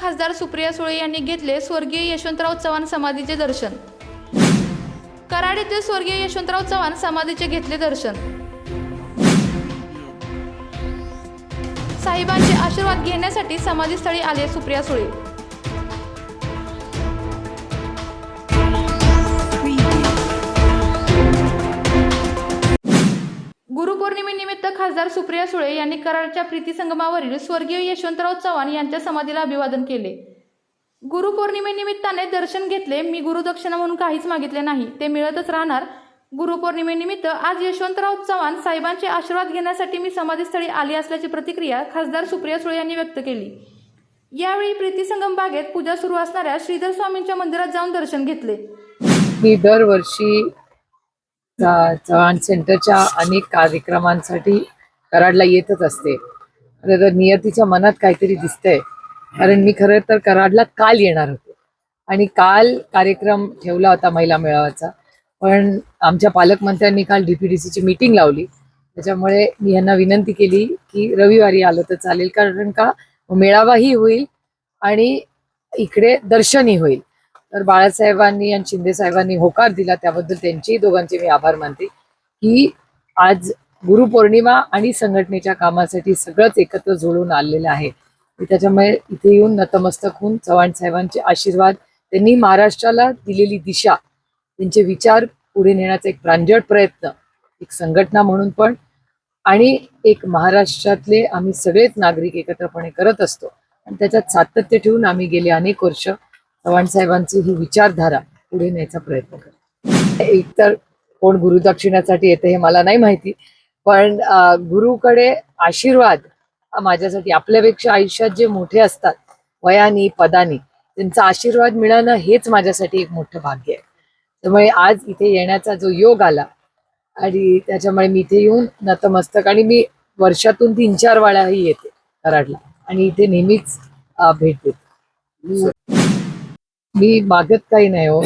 खासदार सुप्रिया सुळे यांनी घेतले स्वर्गीय यशवंतराव चव्हाण समाधीचे दर्शन. कराड येथील स्वर्गीय यशवंतराव चव्हाण समाधीचे घेतले दर्शन. साहेबांचे आशीर्वाद घेण्यासाठी समाधीस्थळी आले सुप्रिया सुळे. खासदार सुप्रिया सुळे यांनी कराडच्या प्रीती संगमावरील स्वर्गीय यशवंतराव चव्हाण यांच्या समाधीला अभिवादन केले. गुरुपौर्णिमेनिमित्ताने दर्शन घेतले. मी गुरुदक्षिणा म्हणून काहीच मागितले नाही. ते मिळतच राहणार. गुरुपौर्णिमेनिमित्त आज यशवंतराव चव्हाण साहेबांचे आशीर्वाद घेण्यासाठी मी समाधीस्थळी आली असल्याची प्रतिक्रिया खासदार सुप्रिया सुळे यांनी व्यक्त केली. यावेळी प्रीती संगम बागेत पूजा सुरू असणाऱ्या श्रीधर स्वामींच्या मंदिरात जाऊन दर्शन घेतले. मी दरवर्षी चव्हाण सेंटरच्या अनेक कार्यक्रमांसाठी कराडला येतच असते. तर नियतीच्या मनात काहीतरी दिसतंय. कारण मी खरं तर कराडला काल येणार होते. आणि काल कार्यक्रम ठेवला होता महिला मेळाव्याचा. पण आमच्या पालकमंत्र्यांनी काल डीपीडीसीची मीटिंग लावली. त्याच्यामुळे मी यांना विनंती केली की रविवारी आलं तर चालेल. कारण का मेळावाही होईल आणि इकडे दर्शनही होईल. तर बाळासाहेबांनी आणि शिंदे साहेबांनी होकार दिला. त्याबद्दल त्यांचेही दोघांचे मी आभार मानते. की आज गुरुपौर्णिमा आणि संघटनेच्या कामासाठी सगळंच एकत्र जुळून आलेलं आहे. त्याच्यामुळे इथे येऊन नतमस्तक होऊन चव्हाण साहेबांचे आशीर्वाद त्यांनी महाराष्ट्राला दिलेली दिशा त्यांचे विचार पुढे नेण्याचा एक प्रांजळ प्रयत्न एक संघटना म्हणून पण आणि एक महाराष्ट्रातले आम्ही सगळेच नागरिक एकत्रपणे करत असतो. आणि त्याच्यात सातत्य ठेवून आम्ही गेले अनेक वर्ष चव्हाण साहेबांची ही विचारधारा पुढे न्यायचा प्रयत्न करतो. एकतर कोण गुरुदक्षिणासाठी येते हे मला नाही माहिती पण गुरुकडे आशीर्वाद माझ्यासाठी आपल्यापेक्षा आयुष्यात जे मोठे असतात वयानी पदानी त्यांचा आशीर्वाद मिळणं हेच माझ्यासाठी एक मोठं भाग्य आहे. त्यामुळे आज इथे येण्याचा जो योग आला आणि त्याच्यामुळे मी इथे येऊन नतमस्तक आणि मी वर्षातून तीन चार वेळाही येते कराडला आणि इथे नेहमीच भेट देते. मी मागत काही नाही हो.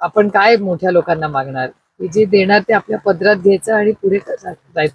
आपण काय मोठ्या लोकांना मागणार? की जे देणार ते आपल्या पदरात घ्यायचं आणि पुढे जायचं.